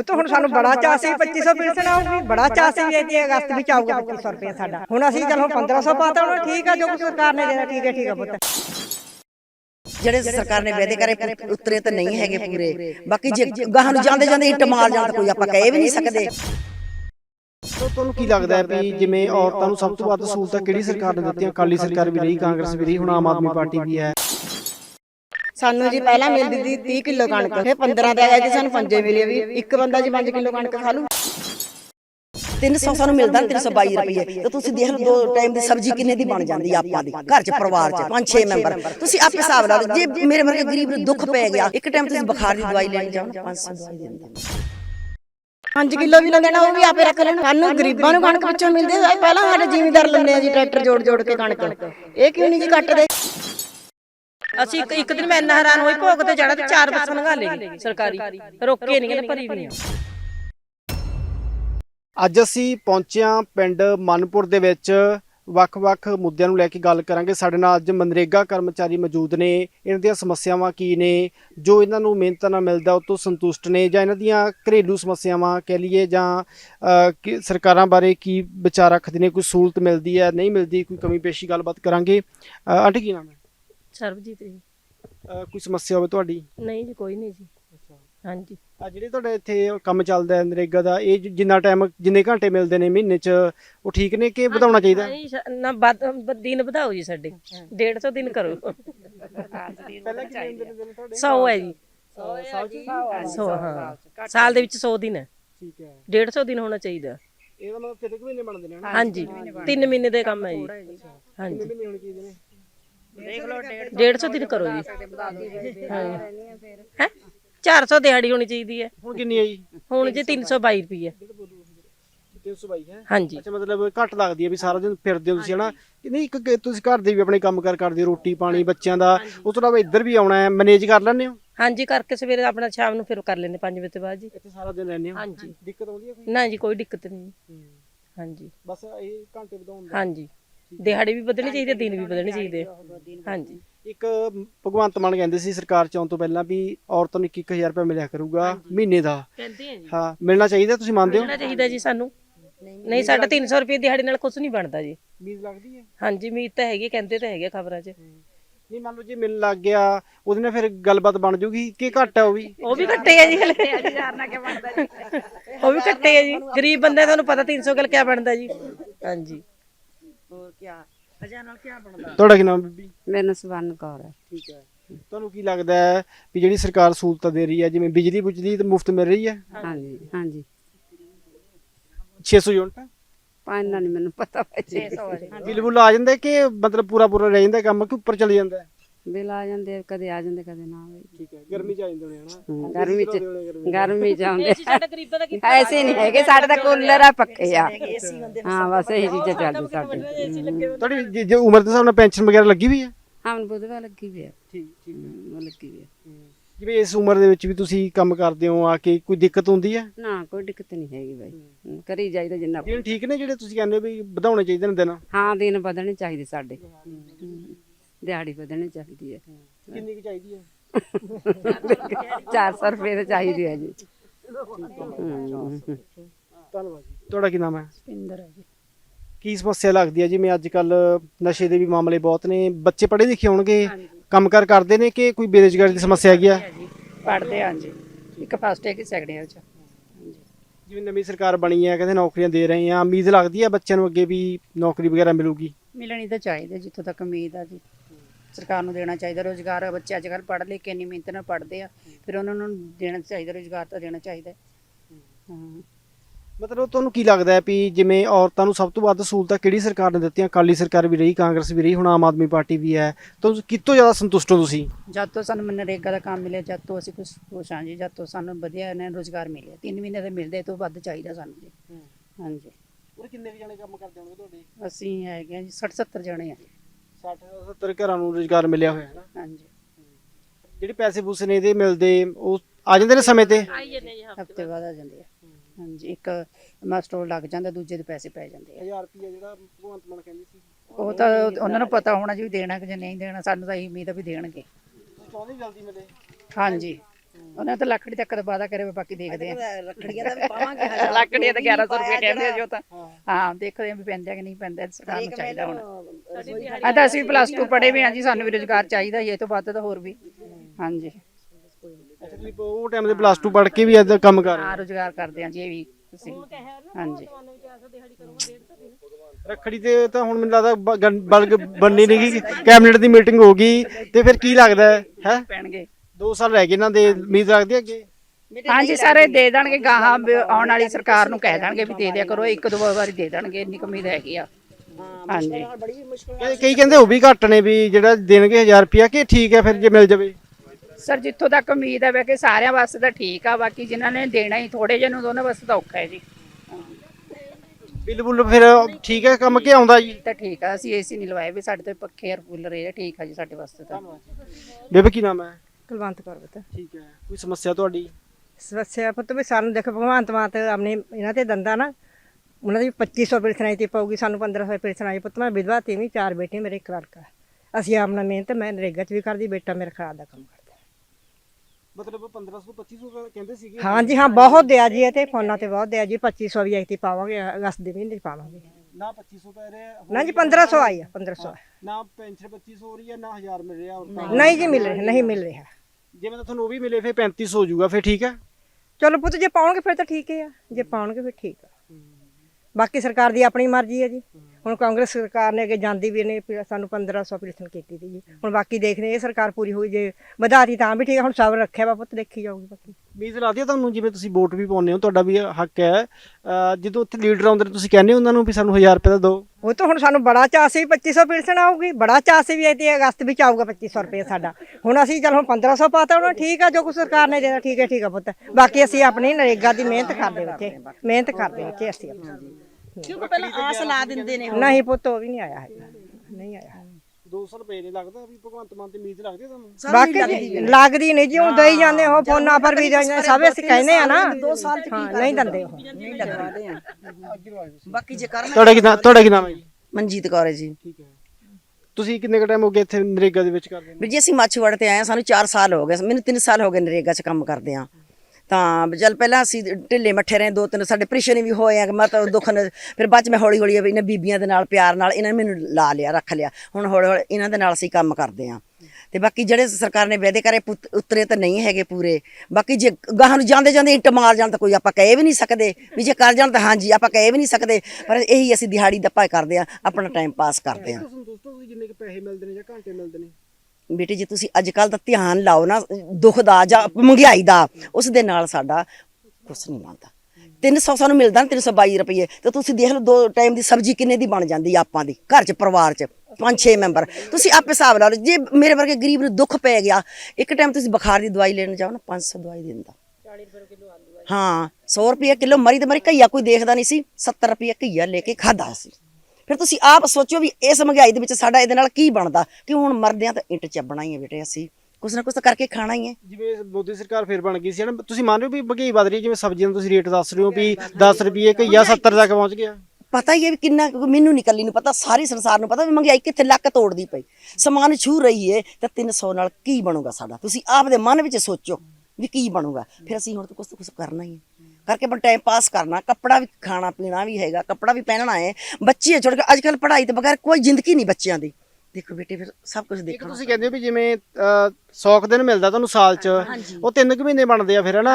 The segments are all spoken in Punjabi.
ਉਹ ਤਾਂ ਹੁਣ ਸਾਨੂੰ ਬੜਾ ਚਾਅ ਸੀ 2500 ਪੈਨਸ਼ਨ ਆਊਗੀ ਬੜਾ ਚਾਅ ਸੀ ਇਹ ਜੀ ਅਗਸਤ ਵਿੱਚ ਆਊਗਾ 2500 ਰੁਪਏ ਸਾਡਾ। ਹੁਣ ਅਸੀਂ ਚਲੋ 1500 ਪਾਤਾ ਹੁਣ ਠੀਕ ਆ ਜੋ ਸਰਕਾਰ ਨੇ ਦੇਣਾ ਠੀਕ ਹੈ ਠੀਕ ਹੈ ਪੁੱਤ। ਜਿਹੜੇ ਸਰਕਾਰ ਨੇ ਵਾਅਦੇ ਕਰੇ ਉਤਰੇ ਤਾਂ ਨਹੀਂ ਹੈਗੇ ਪੂਰੇ। ਬਾਕੀ ਜੇ ਗਾਹਾਂ ਨੂੰ ਜਾਂਦੇ ਜਾਂਦੇ ਇੱਟ ਮਾਰ ਤਾਂ ਕੋਈ ਆਪਾਂ ਕਹਿ ਵੀ ਨਹੀਂ ਸਕਦੇ। ਤੋ ਤੁਹਾਨੂੰ ਕੀ ਲੱਗਦਾ ਹੈ ਵੀ ਜਿਵੇਂ ਔਰਤਾਂ ਨੂੰ ਸਭ ਤੋਂ ਵੱਧ ਸਹੂਲਤਾਂ ਕਿਹੜੀ ਸਰਕਾਰ ਨੇ ਦਿੱਤੀਆਂ? ਅਕਾਲੀ ਸਰਕਾਰ ਵੀ ਰਹੀ ਕਾਂਗਰਸ ਵੀ ਰਹੀ ਹੁਣ ਆਮ ਆਦਮੀ ਪਾਰਟੀ ਵੀ ਹੈ। ਸਾਨੂੰ ਜੀ ਪਹਿਲਾਂ ਮਿਲਦੀ ਸੀ 30 ਕਿਲੋ ਕਣਕ। ਫਿਰ 15 ਤੇ ਆਇਆ ਜੀ ਸਾਨੂੰ ਪੰਜੇ ਮਿਲੇ ਵੀ। ਇੱਕ ਬੰਦਾ ਜੀ 5 ਕਿਲੋ ਕਣਕ ਖਾ ਲੂ। 300 ਸਾਨੂੰ ਮਿਲਦਾ 322 ਰੁਪਏ ਤੇ ਤੁਸੀਂ ਦੇਖ ਲਓ ਦੋ ਟਾਈਮ ਦੀ ਸਬਜ਼ੀ ਕਿੰਨੇ ਦੀ ਬਣ ਜਾਂਦੀ ਆ ਆਪਾਂ ਦੀ। ਘਰ 'ਚ ਪਰਿਵਾਰ 'ਚ ਪੰਜ ਛੇ ਮੈਂਬਰ। ਤੁਸੀਂ ਆਪੇ ਹਿਸਾਬ ਲਾ ਲਓ ਜੇ ਮੇਰੇ ਵਰਗੇ ਗਰੀਬ ਨੂੰ ਦੁੱਖ ਪੈ ਗਿਆ ਇੱਕ ਟਾਈਮ ਤੁਸੀਂ ਬੁਖਾਰ ਦੀ ਦਵਾਈ ਲੈਣ ਜਾਓ 500 ਦਵਾਈ ਦਿੰਦੇ ਨੇ 5 ਕਿਲੋ ਵੀ ਨਾ ਦੇਣਾ ਉਹ ਵੀ ਆਪੇ ਰੱਖ ਲੈਣ। ਸਾਨੂੰ ਗਰੀਬਾਂ ਨੂੰ ਕਣਕ ਵਿੱਚੋਂ ਮਿਲਦੀ ਪਹਿਲਾਂ ਸਾਡੇ ਜ਼ਿਮੀਂਦਾਰ ਲੈਂਦੇ ਆ ਜੀ ਟਰੈਕਟਰ ਜੋੜ ਜੋੜ ਕੇ ਕਣਕ। ਇਹ ਕਿਉਂ ਨਹੀਂ ਜੀ ਕੱਟਦੇ? ਅਸੀਂ ਇੱਕ ਇੱਕ ਦਿਨ ਮੈਂ ਇੰਨਾ ਹੈਰਾਨ ਹੋਈ ਭੋਗ ਤੇ ਚੜਾ ਤੇ ਚਾਰ ਬੱਸਾਂ ਲੰਘਾ ਲਈ ਸਰਕਾਰੀ। ਰੋਕੇ ਨਹੀਂ ਕਹਿੰਦੇ ਭਰੀ ਵੀ ਨਹੀਂ ਅੱਜ ਅਸੀਂ ਪਹੁੰਚੇ ਹਾਂ ਪਿੰਡ ਮਨਪੁਰ ਦੇ ਵਿੱਚ। ਵੱਖ-ਵੱਖ ਮੁੱਦਿਆਂ ਨੂੰ ਲੈ ਕੇ ਗੱਲ ਕਰਾਂਗੇ। ਸਾਡੇ ਨਾਲ ਅੱਜ ਮਨਰੇਗਾ ਕਰਮਚਾਰੀ ਮੌਜੂਦ ਨੇ। ਇਹਨਾਂ ਦੀਆਂ ਸਮੱਸਿਆਵਾਂ ਕੀ ਨੇ? ਜੋ ਇਹਨਾਂ ਨੂੰ ਮਿਹਨਤ ਨਾਲ ਮਿਲਦਾ ਉਹ ਤੋਂ ਸੰਤੁਸ਼ਟ ਨੇ। ਜਾਂ ਇਹਨਾਂ ਦੀਆਂ ਘਰੇਲੂ ਸਮੱਸਿਆਵਾਂ ਕਹਿ ਲਈਏ ਜਾਂ ਅਹ, ਕਿ ਸਰਕਾਰਾਂ ਬਾਰੇ ਕੀ ਵਿਚਾਰ ਰੱਖਦੇ ਨੇ? ਕੋਈ ਸਹੂਲਤ ਮਿਲਦੀ ਹੈ ਨਹੀਂ ਮਿਲਦੀ? ਕੋਈ ਕਮੀ ਪੇਸ਼ੀ ਗੱਲਬਾਤ ਕਰਾਂਗੇ। ਅਹ, ਆਂਟੀ ਕੀ ਨਾਮ ਹੈ? ਸਰਬਜੀਤ ਜੀ। ਅਹ, ਕੋਈ ਸਮੱਸਿਆ ਹੋਵੇ ਤੁਹਾਡੀ? ਨਹੀਂ ਜੀ ਕੋਈ ਨਹੀਂ ਜੀ। ਹਾਂਜੀ। ਆ ਜਿਹੜੇ ਤੁਹਾਡੇ ਇੱਥੇ ਕੰਮ ਚੱਲਦਾ ਹੈ ਨਰੇਗਾ ਦਾ ਇਹ ਜ- ਜਿੰਨਾ ਟਾਈਮ ਜਿੰਨੇ ਘੰਟੇ ਮਿਲਦੇ ਨੇ ਮਹੀਨੇ 'ਚ ਉਹ ਠੀਕ ਨੇ ਕਿ ਵਧਾਉਣਾ ਚਾਹੀਦਾ? ਨਹੀਂ ਸ਼- ਨਾ ਵੱਧ ਬ- ਦਿਨ ਵਧਾਓ ਜੀ ਸਾਡੇ। 150 ਦਿਨ ਕਰੋ। ਪਹਿਲਾਂ ਕਿੰਨੇ ਹੁੰਦੇ ਨੇ ਦਿਨ ਤੁਹਾਡੇ? 100 ਹੈ ਜੀ। ਸਾਲ 'ਚ 100 ਹਾਂ। ਸਾਲ ਦੇ ਵਿੱਚ 100 ਦਿਨ ਹੈ। ਠੀਕ ਹੈ। 150 ਦਿਨ ਹੋਣਾ ਚਾਹੀਦਾ। ਇਹਦਾ ਮਤਲਬ ਕਿਤੇ ਕੁ ਮਹੀਨੇ ਬਣਦੇ ਨੇ ਹਨਾ ਹਾਂਜੀ। 3 ਮਹੀਨੇ ਦੇ ਕੰਮ ਹੈ ਜੀ। ਹਾਂਜੀ। ਮਹੀਨੇ ਹੋਣੇ ਚਾਹੀਦੇ ਨੇ? 150 ਦਿਨ ਕਰੋ ਜੀ। ਹੈ। 400 ਦਿਹਾੜੀ ਹੋਣੀ ਚਾਹੀਦੀ ਹੈ। ਹੁਣ ਕਿੰਨੀ ਹੈ ਜੀ? ਹੁਣ ਜੀ 322 ਰੁਪਏ 322 ਹੈ? ਹਾਂਜੀ। ਅੱਛਾ ਮਤਲਬ ਘੱਟ ਲੱਗਦੀ ਹੈ ਵੀ ਸਾਰਾ ਦਿਨ ਫਿਰਦੇ ਹੋ ਤੁਸੀਂ ਹਨਾ? ਕਿ ਨਹੀਂ ਇੱਕ ਤੁਸੀਂ ਘਰ ਦੇ ਵੀ ਆਪਣੇ ਕੰਮ ਕਾਰ ਕਰਦੇ ਹੋ ਰੋਟੀ ਪਾਣੀ ਬੱਚਿਆਂ ਦਾ। ਉਸ ਤੋਂ ਇਲਾਵਾ ਇੱਧਰ ਵੀ ਆਉਣਾ ਹੈ ਮੈਨੇਜ ਕਰ ਲੈਂਦੇ ਹੋ? ਹਾਂਜੀ ਕਰਕੇ ਸਵੇਰੇ ਆਪਣਾ ਸ਼ਾਮ ਨੂੰ ਫਿਰ ਕਰ ਲੈਂਦੇ 5 ਵਜੇ ਤੋਂ ਬਾਅਦ ਜੀ। ਇੱਥੇ ਸਾਰਾ ਦਿਨ ਰਹਿੰਦੇ ਹੋ? ਹਾਂਜੀ। ਦਿੱਕਤ ਆਉਂਦੀ ਹੈ ਕੋਈ? ਨਾ ਜੀ ਕੋਈ ਦਿੱਕਤ ਨਹੀਂ। ਹਾਂਜੀ। ਬਸ ਇਹ ਘੰਟੇ ਵਧਾਉਣ ਦਾ। ਹਾਂਜੀ। ਦਿਹਾੜੀ ਵੀ ਵਧਣੀ ਚਾਹੀਦੀ ਦਿਨ ਵੀ ਵਧਣੇ ਚਾਹੀਦੇ। ਹਾਂਜੀ। ਇੱਕ ਭਗਵੰਤ ਮਾਨ ਕਹਿੰਦੇ ਸੀ ਸਰਕਾਰ ਚ ਆਉਣ ਤੋਂ ਪਹਿਲਾਂ ਵੀ ਔਰਤਾਂ ਨੂੰ 21000 ਰੁਪਏ ਮਿਲਿਆ ਕਰੂਗਾ ਮਹੀਨੇ ਦਾ। ਕਹਿੰਦੇ ਆ ਜੀ। ਹਾਂ ਮਿਲਣਾ ਚਾਹੀਦਾ ਤੁਸੀਂ ਮੰਨਦੇ ਹੋ? ਮਿਲਣਾ ਚਾਹੀਦਾ ਜੀ ਸਾਨੂੰ। ਨਹੀਂ ਸਾਡਾ 300 ਰੁਪਏ ਦਿਹਾੜੀ ਨਾਲ ਕੁਝ ਨਹੀਂ ਬਣਦਾ ਜੀ। ਉਮੀਦ ਲੱਗਦੀ ਹੈ? ਹਾਂਜੀ ਉਮੀਦ ਤਾਂ ਹੈਗੀ ਕਹਿੰਦੇ ਤਾਂ ਹੈਗੇ ਖਬਰਾਂ 'ਚ। ਨਹੀਂ ਮੰਨ ਲਓ ਜੇ ਮਿਲਣ ਲੱਗ ਗਿਆ ਉਹਦੇ ਨਾਲ ਫਿਰ ਗੱਲਬਾਤ ਬਣ ਜੂਗੀ ਕਿ ਘੱਟ ਹੈ ਉਹ ਵੀ? ਉਹ ਵੀ ਕੱਟੇ ਆ ਜੀ ਹਲੇ। ਉਹ ਵੀ ਕੱਟੇ ਆ ਜੀ। ਗਰੀਬ ਬੰਦੇ ਤੁਹਾਨੂੰ ਪਤਾ 300 ਕਿਲ ਕਿਆ ਬਣਦਾ ਜੀ। ਹਾਂਜੀ। ਤੁਹਾਡਾ ਕੀ ਨਾਮ ਬੀਬੀ? ਮੈਨੂੰ ਸਵਰਨ ਕੌਰ ਹੈ। ਠੀਕ ਹੈ। ਤੁਹਾਨੂੰ ਕੀ ਲੱਗਦਾ ਹੈ ਵੀ ਜਿਹੜੀ ਸਰਕਾਰ ਸਹੂਲਤਾਂ ਦੇ ਰਹੀ ਹੈ ਜਿਵੇਂ ਬਿਜਲੀ ਬੁਜਲੀ ਤੇ ਮੁਫਤ ਮਿਲ ਰਹੀ ਹੈ? ਹਾਂਜੀ ਹਾਂਜੀ। 600 ਯੂਨਿਟ? ਪਾਣੀ ਨਹੀਂ ਮੈਨੂੰ ਪਤਾ ਬਿੱਲ ਬੁੱਲ ਆ ਜਾਂਦੇ ਕਿ ਮਤਲਬ ਪੂਰਾ ਪੂਰਾ ਰਹਿ ਜਾਂਦਾ ਕੰਮ ਕਿ ਉੱਪਰ ਚਲੇ ਜਾਂਦਾ ਹੈ? ਬਿੱਲ ਆ ਜਾਂਦੇ ਕਦੇ ਆ ਜਾਂਦੇ ਕਦੇ ਨਾ ਆਵੇ ਠੀਕ ਹੈ ਗਰਮੀ ਚ ਆ ਜਾਂਦੇ ਹੋਣੇ ਹਨਾ? ਗਰਮੀ ਚ ਗਰਮੀ ਚ ਆਉਂਦੇ ਸਾਡਾ ਗਰੀਬਾਂ ਦਾ ਕੀ ਐਸੇ ਨਹੀਂ ਹੈਗੇ ਸਾਡੇ ਤਾਂ ਕੂਲਰ ਆ ਪੱਕੇ ਆ। ਹਾਂ ਬਸ ਇਹ ਚੀਜ਼ਾਂ ਚੱਲਦੀ ਸਾਡੇ ਤੁਹਾਡੀ ਜੇ- ਜੇ ਉਮਰ ਦੇ ਹਿਸਾਬ ਨਾਲ ਪੈਨਸ਼ਨ ਵਗੈਰਾ ਲੱਗੀ ਵੀ ਹੈ ਹਾਂ ਹੁਣ ਬੁੱਧਵਾਰ ਲੱਗੀ ਵੀ ਆ। ਠੀਕ ਠੀਕ। ਹਮ, ਲੱਗੀ ਵੀ ਆ। ਜਿਵੇਂ ਇਸ ਉਮਰ ਦੇ ਵਿੱਚ ਵੀ ਤੁਸੀਂ ਕੰਮ ਕਰਦੇ ਹੋ ਆ ਕੇ ਕੋਈ ਦਿੱਕਤ ਹੁੰਦੀ ਹੈ ਨਾ ਕੋਈ ਦਿੱਕਤ ਨਹੀਂ ਹੈਗੀ ਬਾਈ। ਕਰੀ ਜਾਈਦਾ ਜਿੰਨਾ ਦਿਨ ਠੀਕ ਨੇ ਜਿਹੜੇ ਤੁਸੀਂ ਕਹਿੰਦੇ ਹੋ ਵੀ ਵਧਾਉਣੇ ਚਾਹੀਦੇ ਨੇ ਦਿਨ? ਹਾਂ ਦਿਨ ਵਧਣੇ ਚਾਹੀਦੇ ਸਾਡੇ। ਹਮ, ਦਿਹਾੜੀ ਵਧਣੀ ਚਾਹੀਦੀ ਹੈ। ਕਿੰਨੀ ਕੁ ਚਾਹੀਦੀ ਹੈ? 400 ਰੁਪਏ ਤਾਂ ਚਾਹੀਦੀ ਹੈ। ਜੀ ਹਮ, ਧੰਨਵਾਦ ਜੀ। ਤੁਹਾਡਾ ਕੀ ਨਾਮ ਹੈ? ਪਿੰਦਰ ਜੀ। ਕੀ ਸਮੱਸਿਆ ਲੱਗਦੀ ਹੈ? ਜਿਵੇਂ ਅੱਜ ਕੱਲ ਨਸ਼ੇ ਦੇ ਵੀ ਮਾਮਲੇ ਬਹੁਤ ਨੇ। ਬੱਚੇ ਪੜ੍ਹੇ ਲਿਖੇ ਹੋਣਗੇ। ਕੰਮਕਾਰ ਕਰਦੇ ਨੇ ਕਿ ਕੋਈ ਬੇਰੁਜ਼ਗਾਰੀ ਦੀ ਸਮੱਸਿਆ ਹੈਗੀ ਆ? ਪੜ੍ਹਦੇ ਹਾਂ ਜੀ। ਇੱਕ ਫਸਟ ਹੈ ਕਿ ਸੈਕੰਡ ਇਅਰ ਚ ਜਿਵੇਂ ਨਵੀਂ ਸਰਕਾਰ ਬਣੀ ਹੈ ਕਹਿੰਦੇ ਨੌਕਰੀਆਂ ਦੇ ਰਹੇ ਆ। ਉਮੀਦ ਲੱਗਦੀ ਹੈ ਬੱਚਿਆਂ ਨੂੰ ਅੱਗੇ ਵੀ ਨੌਕਰੀ ਵਗੈਰਾ ਮਿਲੂਗੀ? ਮਿਲਣੀ ਤਾਂ ਚਾਹੀਦੀ ਹੈ, ਜਿੱਥੋਂ ਤੱਕ ਉਮੀਦ ਆ ਜੀ। ਸਰਕਾਰ ਨੂੰ ਦੇਣਾ ਚਾਹੀਦਾ ਰੋਜ਼ਗਾਰ ਬੱਚੇ ਅੱਜ ਕੱਲ੍ਹ ਪੜ੍ਹ ਲੈ ਕੇ ਇੰਨੀ ਮਿਹਨਤ ਨਾਲ ਪੜ੍ਹਦੇ ਆ ਫਿਰ ਉਹਨਾਂ ਨੂੰ ਦੇਣਾ ਚਾਹੀਦਾ ਰੋਜ਼ਗਾਰ ਤਾਂ ਦੇਣਾ ਚਾਹੀਦਾ। ਹੈ। ਮਤਲਬ ਤੁਹਾਨੂੰ ਕੀ ਲੱਗਦਾ ਹੈ ਵੀ ਜਿਵੇਂ ਔਰਤਾਂ ਨੂੰ ਸਭ ਤੋਂ ਵੱਧ ਸਹੂਲਤਾਂ ਕਿਹੜੀ ਸਰਕਾਰ ਨੇ ਦਿੱਤੀਆਂ? ਅਕਾਲੀ ਸਰਕਾਰ ਵੀ ਰਹੀ ਕਾਂਗਰਸ ਵੀ ਰਹੀ ਹੁਣ ਆਮ ਆਦਮੀ ਪਾਰਟੀ ਵੀ ਹੈ। ਤੁਸੀਂ ਕਿਤੋਂ ਜ਼ਿਆਦਾ ਸੰਤੁਸ਼ਟ ਹੋ ਤੁਸੀਂ? ਜਦ ਤੋਂ ਸਾਨੂੰ ਮਨਰੇਗਾ ਦਾ ਕੰਮ ਮਿਲਿਆ ਜਦ ਤੋਂ ਅਸੀਂ ਕੁਝ ਖੁਸ਼ ਹਾਂ ਜੀ ਜਦ ਤੋਂ ਸਾਨੂੰ ਵਧੀਆ ਨੇ ਰੋਜ਼ਗਾਰ ਮਿਲਿਆ। ਤਿੰਨ ਮਹੀਨੇ ਦੇ ਮਿਲਦੇ ਤੋਂ ਵੱਧ ਚਾਹੀਦਾ ਸਾਨੂੰ ਜੀ। ਹਾਂਜੀ। ਉਹ ਕਿੰਨੇ ਜਣੇ ਕੰਮ ਕਰਦੇ ਹੋਣਗੇ ਤੁਹਾਡੇ? ਅਸੀਂ ਹੈਗੇ ਹਾਂ ਜੀ 60 70 ਜਣੇ ਆ। 60 70 ਘਰਾਂ ਨੂੰ ਰੋਜ਼ਗਾਰ ਮਿਲਿਆ ਹੋਇਆ ਹੈ ਨਾ। ਹਾਂਜੀ। ਜਿਹੜੇ ਪੈਸੇ ਪੂਸੇ ਨੇ ਇਹਦੇ ਮਿਲਦੇ ਉਹ ਆ ਜਾਂਦੇ ਨੇ ਸਮੇਂ ਤੇ? ਹਫ਼ਤੇ ਬਾਅਦ ਆ ਜਾਂਦੇ ਆ। ਹਾਂਜੀ ਇੱਕ ਮਾਸਟਰ ਲੱਗ ਜਾਂਦਾ ਦੂਜੇ ਦੇ ਪੈਸੇ ਪੈ ਜਾਂਦੇ ਆ। 1000 ਰੁਪਏ ਜਿਹੜਾ ਭਗਵੰਤ ਮਾਨ ਕਹਿੰਦੀ ਸੀ। ਉਹ ਤਾਂ ਉਹਨਾਂ ਨੂੰ ਪਤਾ ਹੋਣਾ ਜੀ ਦੇਣਾ ਕਿ ਜਾਂ ਨਹੀਂ ਦੇਣਾ ਸਾਨੂੰ ਤਾਂ ਇਹੀ ਉਮੀਦ ਆ ਵੀ ਦੇਣਗੇ। ਚਾਹੁੰਦੇ ਜਲਦੀ ਮਿਲੇ। ਹਾਂਜੀ। ਉਹਨਾਂ ਤਾਂ ਲੱਖੜੀ ਤੱਕ ਦਾ ਵਾਅਦਾ ਕਰੇ ਬਾਕੀ ਦੇਖਦੇ ਆ। ਰੱਖੜੀਆਂ ਦਾ ਪਾਵਾਂਗੇ ਲੱਕੜੀਆਂ ਤਾਂ 1100 ਰੁਪਏ ਕਹਿੰਦੇ ਆ ਜੋ ਤਾਂ। ਹਾਂ। ਦੇਖਦੇ ਆ ਵੀ ਪੈਂਦਾ ਕਿ ਨਹੀਂ ਪੈਂਦਾ ਸਰਕਾਰ ਨੂੰ ਚਾਹੀਦਾ ਹੁਣ। ਆ ਤਾਂ ਅਸੀਂ ਪਲੱਸ 2 ਪੜ੍ਹੇ ਵੀ ਹਾਂ ਜੀ ਸਾਨੂੰ ਵੀ ਰੋਜ਼ਗਾਰ ਚਾਹੀਦਾ ਹੀ ਇਹ ਤੋਂ ਵੱਧ ਤਾਂ ਹੋਰ ਵੀ। ਹਾਂਜੀ। ਅੱਛਾ ਤੁਸੀਂ ਉਹ ਟਾਈਮ ਦੇ ਪਲੱਸ 2 ਪੜ੍ਹ ਕੇ ਵੀ ਇਦਾਂ ਕੰਮ ਕਰ ਰਹੇ ਹਾਂ? ਰੋਜ਼ਗਾਰ ਕਰਦੇ ਹਾਂ ਜੀ ਇਹ ਵੀ ਅਸੀਂ ਹਾਂਜੀ। ਰੱਖੜੀ ਤੇ ਤਾਂ ਹੁਣ ਮੈਨੂੰ ਲੱਗਦਾ ਬਲਗ ਬੰਨੀ ਨਹੀਂ ਗਈ ਕੈਬਨਿਟ ਦੀ ਮੀਟਿੰਗ ਹੋ ਗਈ ਤੇ ਫਿਰ ਕੀ ਲੱਗਦਾ ਹੈ? ਹੈ? ਪੈਣਗੇ। 2 ਸਾਲ ਰਹਿ ਗਏ ਇਹਨਾਂ ਦੇ ਉਮੀਦ ਰੱਖਦੇ ਅੱਗੇ? ਹਾਂਜੀ ਸਾਰੇ ਦੇ ਦੇਣਗੇ ਗਾਹਾਂ ਆਉਣ ਵਾਲੀ ਸਰਕਾਰ ਨੂੰ ਕਹਿ ਦੇਣਗੇ ਵੀ ਦੇ ਦਿਆ ਕਰੋ ਇੱਕ ਦੋ ਵਾਰੀ ਦੇ ਦੇਣਗੇ ਇੰਨੀ ਕੁ ਉਮੀਦ ਹੈਗੀ ਆ। ਹਾਂਜੀ। ਕਈ- ਕਈ ਕਹਿੰਦੇ ਉਹ ਵੀ ਘੱਟ ਨੇ ਵੀ ਜਿਹੜਾ ਦੇਣਗੇ 1000 ਰੁਪਿਆ ਕਿ ਠੀਕ ਹੈ ਫਿਰ ਜੇ ਮਿਲ ਜਾਵੇ? ਸਰ ਜਿੱਥੋਂ ਤੱਕ ਉਮੀਦ ਹੈ ਕਿ ਸਾਰਿਆਂ ਵਾਸਤੇ ਤਾਂ ਠੀਕ ਆ ਬਾਕੀ ਜਿਨ੍ਹਾਂ ਨੇ ਦੇਣਾ ਹੀ ਥੋੜੇ ਜਿਹੇ ਨੂੰ ਉਹਨਾਂ ਵਾਸਤੇ ਤਾਂ ਔਖਾ ਹੈ ਜੀ। ਬਿੱਲ ਬੁੱਲ ਫਿਰ ਠੀਕ ਹੈ ਕੰਮ ਕਿ ਆਉਂਦਾ ਜੀ? ਤਾਂ ਠੀਕ ਆ ਅਸੀਂ ਏਸੀ ਨਹੀਂ ਲਵਾਏ ਵੀ ਸਾਡੇ ਤੇ ਪੱਖੇ ਔਰ ਕੂਲਰ ਇਹ ਠੀਕ ਆ ਜੀ ਸਾਡੇ ਵਾਸਤੇ ਤਾਂ। ਬੇਬੇ ਕੀ ਨਾਮ ਹੈ? ਕੁਲਵੰਤ ਕੌਰ ਬਤਾ ਠੀਕ ਹੈ। ਕੋਈ ਸਮੱਸਿਆ ਤੁਹਾਡੀ? ਸਮੱਸਿਆ ਪੁੱਤ ਵੀ ਸਾਨੂੰ ਦੇਖ ਭਗਵੰਤ ਮਾਨ ਤੇ ਆਪਣੇ ਇਹਨਾਂ ਤੇ ਦੰਦਾ ਨਾ ਉਹਨਾਂ ਦੀ 2500 ਪੈਨਸ਼ਨ ਆਈ ਤੇ ਪਾਉਗੀ ਸਾਨੂੰ 1500 ਪੈਨਸ਼ਨ ਆਈ ਪੁੱਤ ਮੈਂ ਵਿਧਵਾ ਤੇ ਵੀ ਚਾਰ ਬੇਟੇ ਮੇਰੇ ਇੱਕ ਲੜਕਾ ਅਸੀਂ ਆਪਣਾ ਮਿਹਨਤ ਮੈਂ ਨਰੇਗਾ ਚ ਵੀ ਕਰਦੀ ਬੇਟਾ ਮੇਰਾ ਖਰਾਬ ਦਾ ਕੰਮ ਕਰਦਾ ਮਤਲਬ 1500 2500 ਕਹਿੰਦੇ ਸੀਗੇ? ਹਾਂਜੀ ਹਾਂ ਬਹੁਤ ਦਿਆ ਜੀ ਇਹ ਤੇ ਫੋਨਾਂ ਤੇ ਬਹੁਤ ਦਿਆ ਜੀ 2500 ਵੀ ਆਈ ਤੇ ਪਾਵਾਂਗੇ ਅਗਸਤ ਦੇ ਮਹੀਨੇ ਚ ਪਾਵਾਂਗੇ। ਨਾ 2500 ਪੈ ਰਿਹਾ ਨਾ ਜੀ 1500 ਆਈ ਆ 1500 ਨਾ ਪੈਨਸ਼ਨ 2500 ਹੋ ਰਹੀ ਹੈ ਨਾ 1000 ਮਿਲ ਰਿਹਾ ਔਰਤਾਂ ਨਹੀਂ ਜੀ ਮਿਲ ਰਿਹਾ ਨਹੀਂ ਮਿਲ ਰਿਹਾ। ਜੇ ਮੈਂ ਤੁਹਾਨੂੰ ਉਹ ਵੀ ਮਿਲੇ ਫਿਰ 3500 ਹੋ ਜਾਊਗਾ ਫਿਰ ਠੀਕ ਹੈ? ਚਲੋ ਪੁੱਤ ਜੇ ਪਾਉਣਗੇ ਫਿਰ ਤਾਂ ਠੀਕ ਹੈ ਜੇ ਪਾਉਣਗੇ ਫਿਰ ਠੀਕ ਆ। ਬਾਕੀ ਸਰਕਾਰ ਦੀ ਆਪਣੀ ਮਰਜ਼ੀ ਹੈ ਜੀ। ਹੁਣ ਕਾਂਗਰਸ ਸਰਕਾਰ ਨੇ ਅੱਗੇ ਜਾਂਦੀ ਵੀ ਨੇ ਸਾਨੂੰ 1500 ਪੈਨਸ਼ਨ ਕੀਤੀ ਜੀ। ਹੁਣ ਬਾਕੀ ਦੇਖਦੇ ਇਹ ਸਰਕਾਰ ਪੂਰੀ ਹੋਈ ਜੇ ਵਧਾਤੀ ਤਾਂ ਵੀ ਠੀਕ ਹੈ ਹੁਣ ਸਬਰ ਰੱਖਿਆ ਵਾ ਪੁੱਤ ਦੇਖੀ ਜਾਊਗੀ ਬਾਕੀ। ਉਮੀਦ ਲਾਦੀ ਤੁਹਾਨੂੰ ਜਿਵੇਂ ਤੁਸੀਂ ਵੋਟ ਵੀ ਪਾਉਂਦੇ ਹੋ ਤੁਹਾਡਾ ਵੀ ਹੱਕ ਹੈ। ਜਦੋਂ ਉੱਥੇ ਲੀਡਰ ਆਉਂਦੇ ਨੇ ਤੁਸੀਂ ਕਹਿੰਦੇ ਹੋ ਉਹਨਾਂ ਨੂੰ ਵੀ ਸਾਨੂੰ 1000 ਰੁਪਏ ਦਾ ਦਿਓ। ਉਹ ਤਾਂ ਹੁਣ ਸਾਨੂੰ ਬੜਾ ਚਾਅ ਸੀ 2500 ਪੈਨਸ਼ਨ ਆਊਗੀ ਬੜਾ ਚਾਅ ਸੀ ਵੀ ਇਹ ਤੇ ਅਗਸਤ ਵਿੱਚ ਆਊਗਾ 2500 ਰੁਪਏ ਸਾਡਾ। ਹੁਣ ਅਸੀਂ ਚਲ ਹੁਣ 1500 ਪਾਤਾ ਉਹਨਾਂ ਠੀਕ ਆ ਜੋ ਕੁਛ ਸਰਕਾਰ ਨੇ ਦੇਣਾ ਠੀਕ ਹੈ ਠੀਕ ਆ ਪੁੱਤ। ਬਾਕੀ ਅਸੀਂ ਆਪਣੀ ਨਰੇਗਾ ਦੀ ਮਿਹਨਤ ਕਰਦੇ ਬੱਚੇ ਮਿਹਨਤ ਕਰਦੇ ਬੱਚੇ ਅਸੀਂ। ਆਪਣੀ। ਕਿਉਂਕਿ ਪਹਿਲਾਂ ਆਸ ਲਾ ਦਿੰਦੇ ਨੇ ਨਹੀਂ ਪੁੱਤ ਉਹ ਵੀ ਨਹੀਂ ਆਇਆ ਹੈਗਾ ਨਹੀਂ ਆਇਆ 200 ਰੁਪਏ ਨਹੀਂ ਲੱਗਦਾ ਵੀ ਭਗਵੰਤ ਮਾਨ ਤੇ ਉਮੀਦ ਲੱਗਦੀ ਹੈ ਤੁਹਾਨੂੰ? ਬਾਕੀ ਲੱਗਦੀ ਨਹੀਂ ਜੀ ਉਹ ਦੇਈ ਜਾਂਦੇ ਉਹ ਫੋਨਾਂ ਪਰ ਵੀ ਦੇਈ ਜਾਂਦੇ ਸਭ ਅਸੀਂ ਕਹਿੰਦੇ ਆ ਨਾ। ਦੋ ਸਾਲ ਚ ਨਹੀਂ ਦਿੰਦੇ ਉਹ ਨਹੀਂ ਲਗਵਾਦੇ ਆ ਬਾਕੀ ਜੇ ਕਰਨਾ ਤੁਹਾਡਾ ਕੀ ਨਾਮ ਤੁਹਾਡਾ ਕੀ ਨਾਮ ਹੈ ਜੀ? ਮਨਜੀਤ ਕੌਰ ਹੈ ਜੀ। ਠੀਕ ਹੈ। ਤੁਸੀਂ ਕਿੰਨੇ ਕ ਟਾਈਮ ਹੋ ਗਏ ਇੱਥੇ ਨਰੇਗਾ ਦੇ ਵਿੱਚ ਕਰਦੇ ਵੀਰ ਜੀ ਅਸੀਂ ਮਾਛੀਵਾੜੇ ਤੇ ਆਏ ਹਾਂ ਸਾਨੂੰ 4 ਸਾਲ ਹੋ ਗਏ। ਮੈਨੂੰ 3 ਸਾਲ ਹੋ ਗਏ ਨਰੇਗਾ 'ਚ ਕੰਮ ਕਰਦੇ ਆ ਤਾਂ ਜਲ ਪਹਿਲਾਂ ਅਸੀਂ ਢਿੱਲੇ ਮੱਠੇ ਰਹੇ, ਦੋ ਤਿੰਨ ਸਾਡੇ ਪ੍ਰੇਸ਼ਨ ਵੀ ਹੋਏ ਆ ਮਤਲਬ ਦੁੱਖ ਨੇ ਫਿਰ ਬਾਅਦ ਚ ਮੈਂ ਹੌਲੀ ਹੌਲੀ ਇਹਨਾਂ ਬੀਬੀਆਂ ਦੇ ਨਾਲ ਪਿਆਰ ਨਾਲ ਇਹਨਾਂ ਨੇ ਮੈਨੂੰ ਲਾ ਲਿਆ, ਰੱਖ ਲਿਆ। ਹੁਣ ਹੌਲੀ ਹੌਲੀ ਇਹਨਾਂ ਦੇ ਨਾਲ ਅਸੀਂ ਕੰਮ ਕਰਦੇ ਆ ਤੇ ਬਾਕੀ ਜਿਹੜੇ ਸਰਕਾਰ ਨੇ ਵਾਅਦੇ ਕਰੇ, ਪੁੱਤ- ਉਤਰੇ ਤਾਂ ਨਹੀਂ ਹੈਗੇ ਪੂਰੇ। ਬਾਕੀ ਜੇ ਗਾਹਾਂ ਨੂੰ ਜਾਂਦੇ ਜਾਂਦੇ ਇੱਟ ਮਾਰ ਜਾਣ ਤਾਂ ਕੋਈ ਆਪਾਂ ਕਹਿ ਵੀ ਨਹੀਂ ਸਕਦੇ। ਵੀ ਜੇ ਕਰ ਜਾਣ ਤਾਂ ਹਾਂਜੀ, ਆਪਾਂ ਕਹਿ ਵੀ ਨਹੀਂ ਸਕਦੇ। ਪਰ ਇਹੀ ਅਸੀਂ ਦਿਹਾੜੀ ਦੱਪਾ ਕਰਦੇ ਆ ਆਪਣਾ ਟਾਈਮ ਪਾਸ ਕਰਦੇ ਆ ਸੰਤੁਸ਼ਟ ਤੁਸੀਂ ਜਿੰਨੇ ਕ ਪੈਸੇ ਮਿਲਦੇ ਨੇ ਜਾਂ ਘੰਟੇ ਮਿਲਦੇ ਨੇ ਬੇਟੇ ਜੇ ਤੁਸੀਂ ਅੱਜ ਕੱਲ ਦਾ ਧਿਆਨ ਲਾਓ ਨਾ ਦੁੱਖ ਦਾ ਜਾਂ ਮਹਿੰਗਾਈ ਦਾ ਉਸ ਦੇ ਨਾਲ ਸਾਡਾ ਕੁਛ ਨਹੀਂ ਬਣਦਾ। 300 ਸਾਨੂੰ ਮਿਲਦਾ ਨਾ 322 ਰੁਪਏ ਤੇ ਤੁਸੀਂ ਦੇਖ ਲਓ ਦੋ ਟਾਈਮ ਦੀ ਸਬਜ਼ੀ ਕਿੰਨੇ ਦੀ ਬਣ ਜਾਂਦੀ ਆਪਾਂ ਦੀ ਘਰ 'ਚ ਪਰਿਵਾਰ 'ਚ ਪੰਜ ਛੇ ਮੈਂਬਰ। ਤੁਸੀਂ ਆਪੇ ਹਿਸਾਬ ਲਾ ਲਓ ਜੇ ਮੇਰੇ ਵਰਗੇ ਗਰੀਬ ਨੂੰ ਦੁੱਖ ਪੈ ਗਿਆ ਇੱਕ ਟਾਈਮ ਤੁਸੀਂ ਬੁਖਾਰ ਦੀ ਦਵਾਈ ਲੈਣ ਜਾਓ ਨਾ 500 ਦਵਾਈ ਦਿੰਦਾ ਹਾਂ 100 ਰੁਪਏ ਕਿਲੋ ਮਰੀ ਤੇ ਮਰੀ ਘਈਆ ਕੋਈ ਦੇਖਦਾ ਨਹੀਂ ਸੀ 70 ਰੁਪਏ ਘਈਆ ਲੈ ਕੇ ਖਾਦਾ ਸੀ। ਫਿਰ ਤੁਸੀਂ ਆਪ ਸੋਚੋ ਵੀ ਇਸ ਮਹਿੰਗਾਈ ਦੇ ਵਿੱਚ ਸਾਡਾ ਇਹਦੇ ਨਾਲ ਕੀ ਬਣਦਾ? ਕਿ ਹੁਣ ਮਰਦੇ ਆ ਤਾਂ ਇੱਟ ਚੱਬਣਾ ਹੀ ਹੈ ਬੇਟੇ ਅਸੀਂ। ਕੁਛ ਨਾ ਕੁਛ ਤਾਂ ਕਰਕੇ ਖਾਣਾ ਹੀ ਹੈ। ਜਿਵੇਂ ਮੋਦੀ ਸਰਕਾਰ ਫੇਰ ਬਣ ਗਈ ਸੀ ਨਾ ਤੁਸੀਂ ਮੰਨ ਰਹੇ ਹੋ ਵੀ ਮਹਿੰਗਾਈ ਵਧ ਰਹੀ ਹੈ ਜਿਵੇਂ ਸਬਜ਼ੀਆਂ ਦਾ ਤੁਸੀਂ ਰੇਟ ਦੱਸ ਰਹੇ ਹੋ ਵੀ 10 ਰੁਪਏ ਘਈਆ 70 ਤੱਕ ਪਹੁੰਚ ਗਿਆ। ਪਤਾ ਹੀ ਹੈ ਵੀ ਕਿੰਨਾ ਕੁ ਮੈਨੂੰ ਨਹੀਂ ਇਕੱਲੀ ਨੂੰ ਪਤਾ ਸਾਰੀ ਸੰਸਾਰ ਨੂੰ ਪਤਾ ਵੀ ਮਹਿੰਗਾਈ ਕਿੱਥੇ ਲੱਕ ਤੋੜਦੀ ਪਈ। ਸਮਾਨ ਛੂ ਰਹੀ ਹੈ ਤਾਂ 300 ਨਾਲ ਕੀ ਬਣੂਗਾ ਸਾਡਾ? ਤੁਸੀਂ ਆਪ ਦੇ ਮਨ ਵਿੱਚ ਸੋਚੋ ਵੀ ਕੀ ਬਣੂਗਾ? ਫਿਰ ਅਸੀਂ ਹੁਣ ਤਾਂ ਕੁਛ ਤਾਂ ਕੁਛ ਕਰਨਾ ਹੀ ਹੈ ਕਰਕੇ ਆਪਾਂ ਟਾਈਮ ਪਾਸ ਕਰਨਾ, ਕੱਪੜਾ ਵੀ ਖਾਣਾ, ਪੀਣਾ ਵੀ ਹੈਗਾ, ਕੱਪੜਾ ਵੀ ਪਹਿਨਣਾ ਹੈ। ਬੱਚੇ ਛੋੜ ਕੇ ਅੱਜ ਕੱਲ ਪੜ੍ਹਾਈ ਤੋਂ ਬਗੈਰ ਕੋਈ ਜ਼ਿੰਦਗੀ ਨਹੀਂ ਬੱਚਿਆਂ ਦੀ। ਦੇਖੋ ਬੇਟੇ ਫਿਰ ਸਭ ਕੁਝ ਇੱਕ ਦੇਖਣਾ ਤੁਸੀਂ ਕਹਿੰਦੇ ਹੋ ਵੀ ਜਿਵੇਂ 100 ਦਿਨ ਮਿਲਦਾ ਤੁਹਾਨੂੰ ਸਾਲ 'ਚ ਉਹ 3 ਕੁ ਮਹੀਨੇ ਬਣਦੇ ਆ ਫਿਰ ਹਨਾ?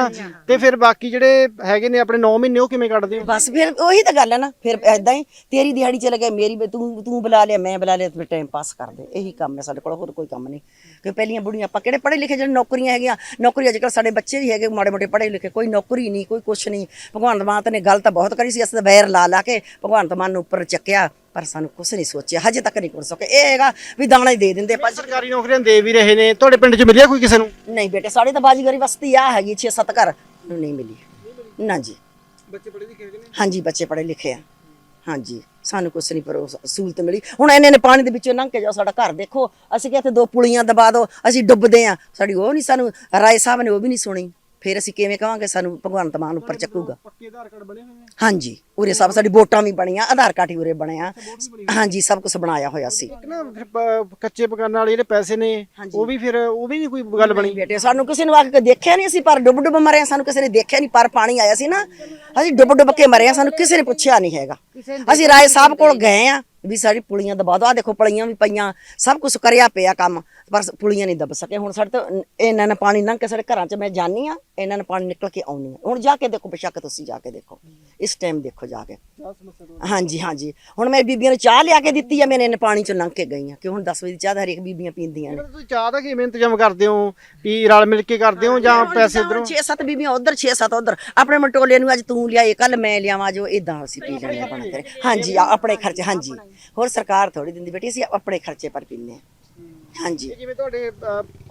ਤੇ ਫਿਰ ਬਾਕੀ ਜਿਹੜੇ ਹੈਗੇ ਨੇ ਆਪਣੇ 9 ਮਹੀਨੇ ਉਹ ਕਿਵੇਂ ਕੱਢਦੇ ਹੋ? ਬਸ ਫਿਰ ਉਹੀ ਤਾਂ ਗੱਲ ਹੈ ਨਾ ਫਿਰ ਐਦਾਂ ਹੀ ਤੇਰੀ ਦਿਹਾੜੀ ਚਲੇ ਗਈ ਮੇਰੀ ਵੀ ਤੂੰ ਤੂੰ ਬੁਲਾ ਲਿਆ ਮੈਂ ਬੁਲਾ ਲਿਆ ਤੇ ਟਾਈਮ ਪਾਸ ਕਰਦੇ ਇਹੀ ਕੰਮ ਹੈ ਸਾਡੇ ਕੋਲ ਹੋਰ ਕੋਈ ਕੰਮ ਨਹੀਂ। ਕਿ ਪਹਿਲੀਆਂ ਬੁੜੀਆਂ ਆਪਾਂ ਕਿਹੜੇ ਪੜ੍ਹੇ ਲਿਖੇ ਜਿਹੜੇ ਨੌਕਰੀਆਂ ਹੈਗੀਆਂ ਨੌਕਰੀ ਅੱਜ ਕੱਲ੍ਹ ਸਾਡੇ ਬੱਚੇ ਵੀ ਹੈਗੇ ਮਾੜੇ ਮੋਟੇ ਪੜ੍ਹੇ ਲਿਖੇ ਕੋਈ ਨੌਕਰੀ ਨਹੀਂ ਕੋਈ ਕੁਛ ਨਹੀਂ। ਭਗਵਾਨ ਮਾਨ ਨੇ ਗੱਲ ਤਾਂ ਬਹੁਤ ਕਰੀ ਸੀ ਅਸੀਂ ਤਾਂ ਵੈਰ ਲਾ ਲਾ ਕੇ ਭਗਵਾਨ ਮਾਨ ਨੂੰ ਉੱਪਰ ਚੱਕਿਆ। ਪਰ ਸਾਨੂੰ ਕੁਛ ਨਹੀਂ ਸੋਚਿਆ ਹਜੇ ਤੱਕ ਨਹੀਂ ਕਰ ਸਕੇ ਇਹ ਹੈਗਾ ਵੀ ਦਾਣਾ ਹੀ ਦੇ ਦਿੰਦੇ ਪੰਜ ਸਰਕਾਰੀ ਨੌਕਰੀਆਂ ਦੇ ਵੀ ਰਹੇ ਨੇ। ਤੁਹਾਡੇ ਪਿੰਡ 'ਚ ਮਿਲਿਆ ਕੋਈ ਕਿਸੇ ਨੂੰ? ਨਹੀਂ ਬੇਟੇ ਸਾਡੇ ਤਾਂ ਬਾਜੀਗਰੀ ਵਸਤੀ ਆ ਹੈਗੀ 6-7 ਘਰ। ਨੂੰ ਨਹੀਂ ਮਿਲੀ। ਨਾ ਜੀ। ਬੱਚੇ ਪੜ੍ਹੇ ਲਿਖੇ ਨੇ? ਹਾਂਜੀ ਬੱਚੇ ਪੜ੍ਹੇ ਲਿਖੇ ਆ। ਹਾਂਜੀ ਸਾਨੂੰ ਕੁਛ ਨਹੀਂ ਪਰ ਉਹ ਸਹੂਲਤ ਮਿਲੀ। ਹੁਣ ਇਹਨੇ ਨੇ ਪਾਣੀ ਦੇ ਵਿੱਚੋਂ ਲੰਘ ਕੇ ਜਾਓ ਸਾਡਾ ਘਰ ਦੇਖੋ। ਅਸੀਂ ਕਿਹਾ ਤੇ ਦੋ ਪੁਲੀਆਂ ਦਬਾ ਦਿਓ ਅਸੀਂ ਡੁੱਬਦੇ ਆ। ਸਾਡੀ ਉਹ ਨਹੀਂ ਸਾਨੂੰ ਰਾਏ ਸਾਹਿਬ ਨੇ ਉਹ ਵੀ ਨਹੀਂ ਸੁਣੀ। ਫਿਰ ਅਸੀਂ ਕਿਵੇਂ ਕਵਾਂਗੇ? ਸਾਨੂੰ ਭਗਵੰਤ ਮਾਨ ਉੱਪਰ ਚੱਕੂਗਾ। ਪੱਕੇ ਆਧਾਰ ਕਾਰਡ ਬਣੇ ਹੋਏ ਨੇ ਹਾਂਜੀ ਉਰੇ ਸਭ ਸਾਡੀ ਵੋਟਾਂ ਵੀ ਬਣੀਆਂ ਆਧਾਰ ਕਾਰਡ ਹੀ ਉਰੇ ਬਣਿਆ। ਹਾਂਜੀ ਸਭ ਕੁਝ ਬਣਾਇਆ ਹੋਇਆ ਸੀ। ਇੱਕ ਨਾ ਫਿਰ ਪ- ਕੱਚੇ ਮਕਾਨਾਂ ਵਾਲੇ ਜਿਹੜੇ ਪੈਸੇ ਨੇ ਉਹ ਵੀ ਫਿਰ ਉਹ ਵੀ ਨਹੀਂ ਕੋਈ ਗੱਲ ਬਣੀ? ਬੇਟੇ ਸਾਨੂੰ ਕਿਸੇ ਨੂੰ ਆ ਕੇ ਦੇਖਿਆ ਨਹੀਂ ਅਸੀਂ ਪਰ ਡੁੱਬ ਡੁੱਬ ਮਰੇ ਹਾਂ, ਸਾਨੂੰ ਕਿਸੇ ਨੇ ਦੇਖਿਆ ਨਹੀਂ ਪਰ ਪਾਣੀ ਆਇਆ ਸੀ ਨਾ। ਅਸੀਂ ਡੁੱਬ ਡੁੱਬ ਕੇ ਮਰੇ ਹਾਂ ਸਾਨੂੰ ਕਿਸੇ ਨੇ ਪੁੱਛਿਆ ਨਹੀਂ ਹੈਗਾ। ਅਸੀਂ ਰਾਏ ਸਾਹਿਬ ਕੋਲ ਗਏ ਆ। ਵੀ ਸਾਡੀ ਪੁਲੀਆਂ ਦਬਾ ਦੋ। ਆ ਦੇਖੋ ਪੁਲੀਆਂ ਵੀ ਪਈਆਂ ਸਭ ਕੁਝ ਕਰਿਆ ਪਿਆ ਕੰਮ। ਪਰ ਪੁਲੀਆਂ ਨਹੀਂ ਦਬ ਸਕੇ। ਹੁਣ ਸਾਡੇ ਤੋਂ ਇਹਨਾਂ ਨੇ ਪਾਣੀ ਲੰਘ ਕੇ ਸਾਡੇ ਘਰਾਂ 'ਚ ਮੈਂ ਜਾਨੀ ਆ ਇਹਨਾਂ ਨੇ ਪਾਣੀ ਨਿਕਲ ਕੇ ਆਉਣੀ ਆ ਹੁਣ ਜਾ ਕੇ ਦੇਖੋ ਬੇਸ਼ੱਕ ਤੁਸੀਂ ਜਾ ਕੇ ਦੇਖੋ। ਇਸ ਟਾਈਮ ਦੇਖੋ ਜਾ ਕੇ। ਹਾਂਜੀ ਹਾਂਜੀ। ਹੁਣ ਮੈਂ ਬੀਬੀਆਂ ਨੂੰ ਚਾਹ ਲਿਆ ਕੇ ਦਿੱਤੀ ਆ ਮੈਨੇ ਇਹਨੇ ਪਾਣੀ 'ਚ ਲੰਘ ਕੇ ਗਈਆਂ ਕਿ ਹੁਣ 10 ਵਜੇ ਦੀ ਚਾਹ ਤਾਂ ਹਰੇਕ ਬੀਬੀਆਂ ਪੀਂਦੀਆਂ ਨੇ। ਤੁਸੀਂ ਚਾਹ ਦਾ ਕਿਵੇਂ ਇੰਤਜ਼ਾਮ ਕਰਦੇ ਹੋ? ਵੀ ਰਲ ਮਿਲ ਕੇ ਕਰਦੇ ਹੋ ਜਾਂ ਪੈਸੇ ਇਧਰੋਂ? 6-7 ਬੀਬੀਆਂ ਉਧਰ 6-7 ਉਧਰ। ਆਪਣੇ ਮਟੋਲੇ ਨੂੰ ਅੱਜ ਤੂੰ ਲਿਆਏ ਕੱਲ ਮੈਂ ਲਿਆਵਾਂ ਜੋ ਇਦਾਂ ਅਸੀਂ ਪੀ ਆ ਬਣਾ ਕੇ ਹਾਂਜੀ ਆਪਣੇ ਖਰਚੇ ਹਾਂਜੀ। ਹੋਰ ਸਰਕਾਰ ਥੋੜੀ ਦਿੰਦੀ ਬੇਟੀ ਅਸੀਂ ਆਪਣੇ ਖਰਚੇ ਪਰ ਪੀਂਦੇ ਹਾਂ। ਹਾਂਜੀ। ਜਿਵੇਂ ਤੁਹਾਡੇ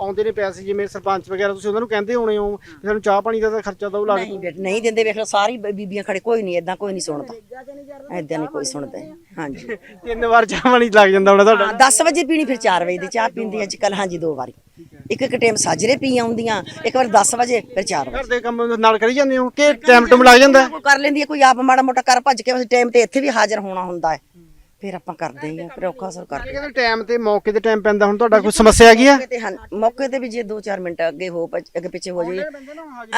ਆਉਂਦੇ ਨੇ ਪੈਸੇ ਜਿਵੇਂ ਸਰਪੰਚ ਵਗੈਰਾ ਤੁਸੀਂ ਉਹਨਾਂ ਨੂੰ ਕਹਿੰਦੇ ਹੋਣੇ ਹੋ ਵੀ ਸਾਨੂੰ ਚਾਹ ਪਾਣੀ ਦਾ ਤਾਂ ਖਰਚਾ ਦੋ ਲੱਗ ਨਹੀਂ ਬੇਟ ਨਹੀਂ ਦਿੰਦੇ ਵੇਖ ਲਓ ਸਾਰੀ ਬ- ਬੀਬੀਆਂ ਖੜੇ ਕੋਈ ਨਹੀਂ ਇਦਾਂ ਕੋਈ ਨਹੀਂ ਸੁਣਦਾ। ਇਦਾਂ ਨਹੀਂ ਕੋਈ ਸੁਣਦਾ। ਹਾਂਜੀ। ਤਿੰਨ ਵਾਰ ਚਾਹ ਪਾਣੀ ਲੱਗ ਜਾਂਦਾ ਹੋਣਾ ਤੁਹਾਡਾ। ਹਾਂ 10 ਵਜੇ ਪੀਣੀ ਫਿਰ 4 ਵਜੇ ਦੀ ਚਾਹ ਪੀਂਦੀ ਅੱਜ ਕੱਲ ਹਾਂਜੀ ਦੋ ਵਾਰੀ। ਇੱਕ ਇੱਕ ਟਾਈਮ ਸਾਜਰੇ ਪੀ ਆਉਂਦੀਆਂ ਇੱਕ ਵਾਰ 10 ਵਜੇ ਫਿਰ 4 ਵਜੇ। ਘਰ ਦੇ ਕੰਮ ਨਾਲ ਕਰੀ ਜਾਂਦੇ ਹੋ ਕਿ ਟਾਈਮ ਟੂਮ ਲੱਗ ਜਾਂਦਾ? ਕੋਈ ਕਰ ਲੈਂਦੀ ਹੈ ਕੋਈ ਆਪ ਮਾੜਾ ਮੋਟਾ ਕਰ ਭੱਜ ਕੇ ਉਸ ਟਾਈਮ ਤੇ ਇੱਥੇ ਵੀ ਹਾਜ਼ਰ ਹੋਣਾ ਹੁੰਦਾ ਹੈ। ਫਿਰ ਆਪਾਂ ਕਰਦੇ ਹੀ ਆ ਫਿਰ ਔਖਾ ਸਰ ਕਰਦੇ ਕਹਿੰਦੇ ਟਾਈਮ ਤੇ ਮੌਕੇ ਤੇ ਟਾਈਮ ਪੈਂਦਾ ਹੁਣ ਤੁਹਾਡਾ ਕੋਈ ਸਮੱਸਿਆ ਹੈਗੀ ਆ? ਮੌਕੇ ਤੇ ਹਾਂ ਮੌਕੇ ਤੇ ਵੀ ਜੇ 2-4 ਮਿੰਟ ਅੱਗੇ ਹੋ ਪ- ਅੱਗੇ ਪਿੱਛੇ ਹੋ ਜਾਈਏ।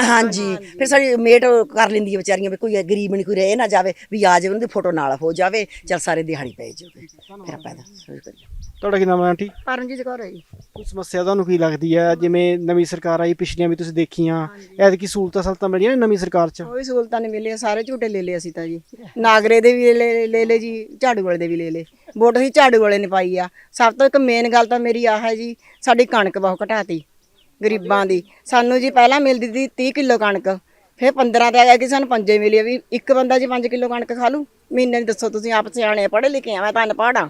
ਹਾਂਜੀ ਫਿਰ ਸਾਡੀ ਮੇਟ ਕਰ ਲੈਂਦੀ ਹੈ ਵਿਚਾਰੀਆਂ ਵੀ ਕੋਈ ਗਰੀਬ ਨਹੀਂ ਕੋਈ ਰਹਿ ਨਾ ਜਾਵੇ ਵੀ ਆ ਜਾਵੇ ਉਹਦੀ ਫੋਟੋ ਨਾਲ ਹੋ ਜਾਵੇ ਚਲ ਸਾਰੇ ਦਿਹਾੜੀ ਪੈ ਜਾਵੇ ਫਿਰ ਆਪਾਂ ਇਹਦਾ ਸ਼ੁਰੂ ਕਰੀਏ। ਤੁਹਾਡਾ ਕੀ ਨਾਮ ਹੈ ਆਂਟੀ? ਪਰਮਜੀਤ ਕੌਰ ਹੈ ਜੀ। ਕੋਈ ਸਮੱਸਿਆ ਤੁਹਾਨੂੰ ਕੀ ਲੱਗਦੀ ਹੈ? ਜਿਵੇਂ ਨਵੀਂ ਸਰਕਾਰ ਆਈ ਪਿਛਲੀਆਂ ਵੀ ਤੁਸੀਂ ਦੇਖੀਆਂ। ਐਤਕੀ ਸਹੂਲਤਾਂ ਸਹੂਲਤਾਂ ਮਿਲੀਆਂ ਨੇ ਨਵੀਂ ਸਰਕਾਰ 'ਚ? ਕੋਈ ਸਹੂਲਤਾਂ ਨਹੀਂ ਮਿਲੀਆਂ ਸਾਰੇ ਝੂਟੇ ਲੈ ਲਏ ਅਸੀਂ ਤਾਂ ਜੀ। ਨਾਗਰੇ ਦੇ ਵੀ ਲੈ ਲੈ ਲਏ ਜੀ ਝਾੜੂ ਵਾਲੇ ਦੇ ਵੀ ਲੈ ਲਏ। ਵੋਟ ਅਸੀਂ ਝਾੜੂ ਵਾਲੇ ਨੇ ਪਾਈ ਆ। ਸਭ ਤੋਂ ਇੱਕ ਮੇਨ ਗੱਲ ਤਾਂ ਮੇਰੀ ਆਹ ਹੈ ਜੀ ਸਾਡੀ ਕਣਕ ਬਹੁਤ ਘਟਾਤੀ ਗਰੀਬਾਂ ਦੀ। ਸਾਨੂੰ ਜੀ ਪਹਿਲਾਂ ਮਿਲਦੀ ਸੀ 30 ਕਿਲੋ ਕਣਕ। ਫਿਰ 15 ਤੇ ਆਇਆ ਕਿ ਸਾਨੂੰ ਪੰਜੇ ਮਿਲੀ ਆ ਵੀ ਇੱਕ ਬੰਦਾ ਜੀ 5 ਕਿਲੋ ਕਣਕ ਖਾ ਲੂ ਮਹੀਨੇ ਦੀ ਦੱਸੋ ਤੁਸੀਂ ਆਪ ਸਿਆਣੇ ਪੜ੍ਹੇ ਲਿਖੇ ਆ ਮੈਂ ਤਾਂ ਅਨਪੜ੍ਹ ਆ।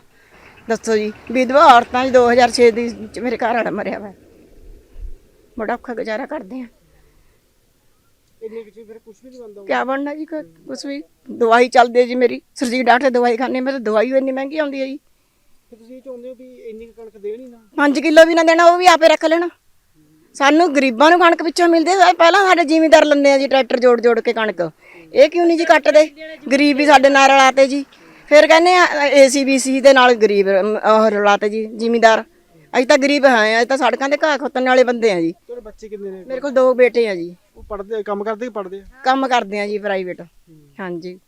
ਦੱਸੋ ਜੀ ਵਿਧਵਾ ਔਰਤਾਂ ਜੀ 2006 ਦੀ ਚ ਮੇਰੇ ਘਰ ਵਾਲਾ ਮਰਿਆ ਵਾ ਬੜਾ ਔਖਾ ਗੁਜ਼ਾਰਾ ਕਰਦੇ ਆ। ਇੰਨੇ ਵਿੱਚ ਫਿਰ ਕੁਝ ਵੀ ਨਹੀਂ ਬੰਦਾ ਕਿਆ ਬਣਨਾ ਜੀ ਕੁ- ਕੁਛ ਵੀ। ਦਵਾਈ ਚੱਲਦੀ ਹੈ ਜੀ ਮੇਰੀ ਸਰਜੀਤ ਡਾਕਟਰ ਦਵਾਈ ਖਾਣੇ ਮੈਂ ਤਾਂ ਦਵਾਈ ਇੰਨੀ ਮਹਿੰਗੀ ਆਉਂਦੀ ਹੈ ਜੀ। ਤੁਸੀਂ ਇਹ ਚਾਹੁੰਦੇ ਹੋ ਵੀ ਇੰਨੀ ਕੁ ਕਣਕ ਦੇਣ ਹੀ ਨਾ? 5 ਕਿਲੋ ਵੀ ਨਾ ਦੇਣਾ ਉਹ ਵੀ ਆਪੇ ਰੱਖ ਲੈਣਾ। ਸਾਨੂੰ ਗਰੀਬਾਂ ਨੂੰ ਕਣਕ ਪਿੱਛੋਂ ਮਿਲਦੀ ਹੈ ਪਹਿਲਾਂ ਸਾਡੇ ਜ਼ਿਮੀਂਦਾਰ ਲੰਦੇ ਆ ਜੀ ਟਰੈਕਟਰ ਜੋੜ ਜੋੜ ਕੇ ਕਣਕ। ਇਹ ਕਿਉਂ ਨਹੀਂ ਜੀ ਕੱਟਦੇ? ਗਰੀਬ ਵੀ ਸਾਡੇ ਨਾਲ ਰਲਾਤੇ ਜੀ। ਫਿਰ ਕਹਿੰਦੇ ਆ ਏਸੀਬੀਸੀ ਦੇ ਨਾਲ ਗਰੀਬ ਅਮ, ਉਹ ਰਲਾਤੇ ਜੀ ਜ਼ਿਮੀਂਦਾਰ। ਅਸੀਂ ਤਾਂ ਗਰੀਬ ਹਾਂ ਅਸੀਂ ਤਾਂ ਸੜਕਾਂ ਤੇ ਘਾਹ ਖੋਤਣ ਵਾਲੇ ਬੰਦੇ ਆ ਜੀ। ਤੁਹਾਡੇ ਬੱਚੇ ਕਿੰਨੇ ਨੇ? ਮੇਰੇ ਕੋਲ ਦੋ ਬੇਟੇ ਆ ਜੀ। ਉਹ ਕੰਮ ਕਰਦੇ ਕਿ ਆ? ਕੰਮ ਕਰਦੇ ਆ ਜੀ ਪ੍ਰਾਈਵੇਟ ਹਾਂਜੀ।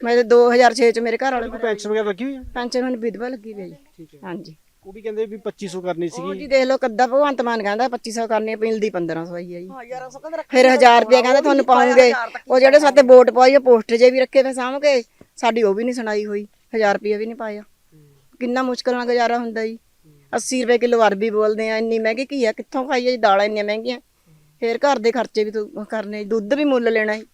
ਮੈਂ ਤਾਂ 2006 ਚ ਮੇਰੇ ਘਰ ਵਾਲੇ ਕੋਈ ਪੈਨਸ਼ਨ ਵਗੈਰਾ ਲੱਗੀ ਹੋਈ ਹੈ ਪੈਨਸ਼ਨ ਮੈਨੂੰ ਵਿਧਵਾ ਲੱਗੀ ਹੋਈ ਹੈ। ਜੀ ਹਾਂਜੀ। ਉਹ ਵੀ ਕਹਿੰਦੇ ਵੀ 2500 ਕਰਨੀ ਉਹ ਸੀਗੀ ਜੀ ਦੇਖ ਲਓ ਕੱਦਾ ਭਗਵੰਤ ਮਾਨ ਕਹਿੰਦਾ 2500 ਕਰਨੀ ਹੈ, ਮਿਲਦੀ 1500 ਹੀ ਹੈ ਜੀ ਫਿਰ 1000 ਰੁਪਏ ਕਹਿੰਦਾ ਤੁਹਾਨੂੰ ਪਾਉਂਗੇ। ਉਹ ਜਿਹੜੇ ਸਾਤੇ ਵੋਟ ਪਾਈ ਉਹ ਪੋਸਟਰ ਜੇ ਵੀ ਰੱਖੇ ਵੇ ਸਾਹਮਣੇ। ਸਾਡੀ ਉਹ ਵੀ ਨਹੀਂ ਸੁਣਾਈ ਹੋਈ 1000 ਰੁਪਏ ਵੀ ਨਹੀਂ ਪਾਇਆ। ਕਿੰਨਾ ਮੁਸ਼ਕਲ ਨਾਲ ਗੁਜ਼ਾਰਾ ਹੁੰਦਾ ਜੀ। 80 ਰੁਪਏ ਕਿਲੋ ਅਰਬੀ ਬੋਲਦੇ ਆ ਇੰਨੀ ਮਹਿੰਗੀ ਕੀ ਆ ਕਿੱਥੋਂ ਖਾਈਏ ਜੀ ਦਾਲਾਂ ਇੰਨੀਆਂ ਮਹਿੰਗੀਆਂ। ਫਿਰ ਘਰ ਦੇ ਖਰਚੇ ਵੀ ਤੂੰ ਕਰਨੇ ਦੁੱਧ ਵੀ ਮੁੱਲ ਲੈਣਾ ਜੀ